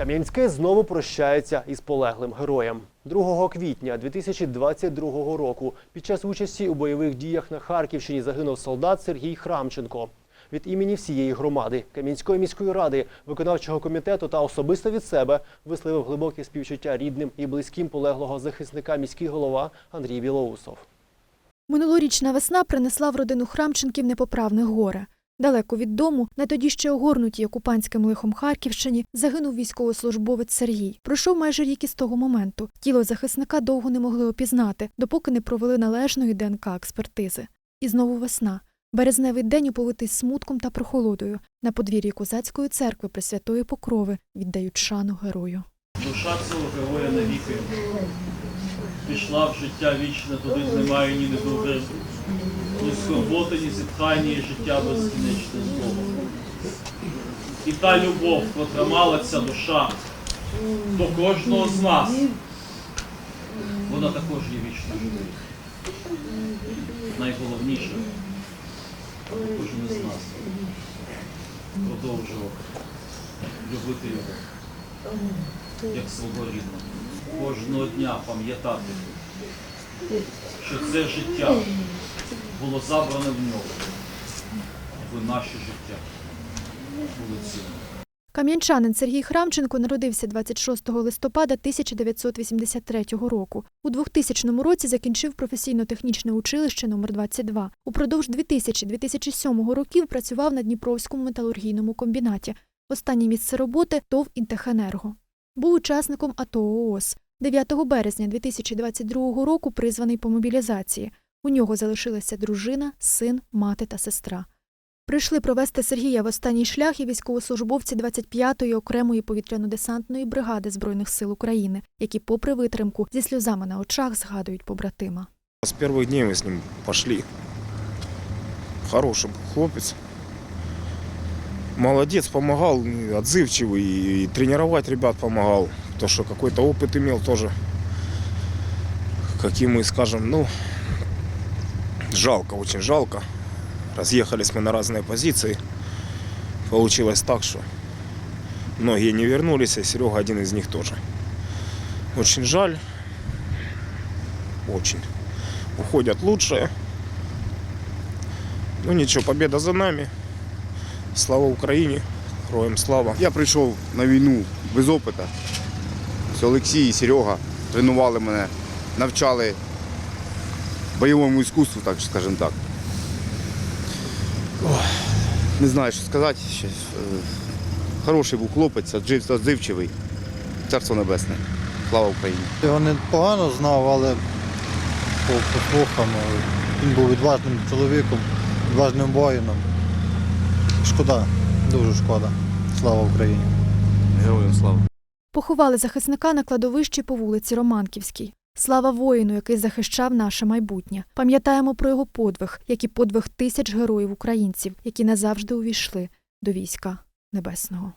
Кам'янське знову прощається із полеглим героєм. 2 квітня 2022 року під час участі у бойових діях на Харківщині загинув солдат Сергій Храмченко. Від імені всієї громади, Кам'янської міської ради, виконавчого комітету та особисто від себе висловив глибоке співчуття рідним і близьким полеглого захисника міський голова Андрій Білоусов. Минулорічна весна принесла в родину Храмченків непоправне горе. Далеко від дому, на тоді ще огорнутій окупантським лихом Харківщині, загинув військовослужбовець Сергій. Пройшов майже рік із того моменту. Тіло захисника довго не могли опізнати, допоки не провели належної ДНК-експертизи. І знову весна. Березневий день оповитий смутком та прохолодою. На подвір'ї козацької церкви Пресвятої Покрови віддають шану герою. Душа цього героя навіки пішла в життя вічне, туди немає ні недуги, ні скорботи, ні зітхання, і життя безкінечне з Богом. І та любов, котра мала ця душа до кожного з нас, вона також є вічно живою. Найголовніше, кожен із нас продовжував любити його як свого рідного. Кожного дня пам'ятати, що це життя було забране в нього, аби наше життя. Кам'янчанин Сергій Храмченко народився 26 листопада 1983 року. У 2000 році закінчив професійно-технічне училище номер 22 Упродовж 2000-2007 років працював на Дніпровському металургійному комбінаті. Останнє місце роботи ТОВ «Інтехенерго». Був учасником АТО ООС. 9 березня 2022 року призваний по мобілізації. У нього залишилася дружина, син, мати та сестра. Прийшли провести Сергія в останній шлях і військовослужбовці 25-ї окремої повітряно-десантної бригади Збройних сил України, які, попри витримку, зі сльозами на очах згадують побратима. С первых дней мы с ним пошли. Хороший был хлопец. Молодец, помогал, отзывчивый, и тренировать ребят помогал. То, что какой-то опыт имел тоже. Каким мы скажем, ну, жалко, очень жалко. Разъехались мы на разные позиции. Получилось так, что многие не вернулись, и Серега один из них тоже. Очень жаль. Очень уходят лучшие. Ну ничего, победа за нами. Слава Україні, героям слава. Я прийшов на війну без опиту. Ось Олексій і Серега тренували мене, навчали бойовому іскусству, так скажімо так. Ох, не знаю, що сказати. Е, Хороший був хлопець, отзивчивий. Царство небесне. Слава Україні! Його не погано знав, але по, по слухам е, він був відважним чоловіком, відважним воїном. Шкода, дуже шкода. Слава Україні. Героям слава! Поховали захисника на кладовищі по вулиці Романківській. Слава воїну, який захищав наше майбутнє. Пам'ятаємо про його подвиг, як і подвиг тисяч героїв українців, які назавжди увійшли до війська небесного.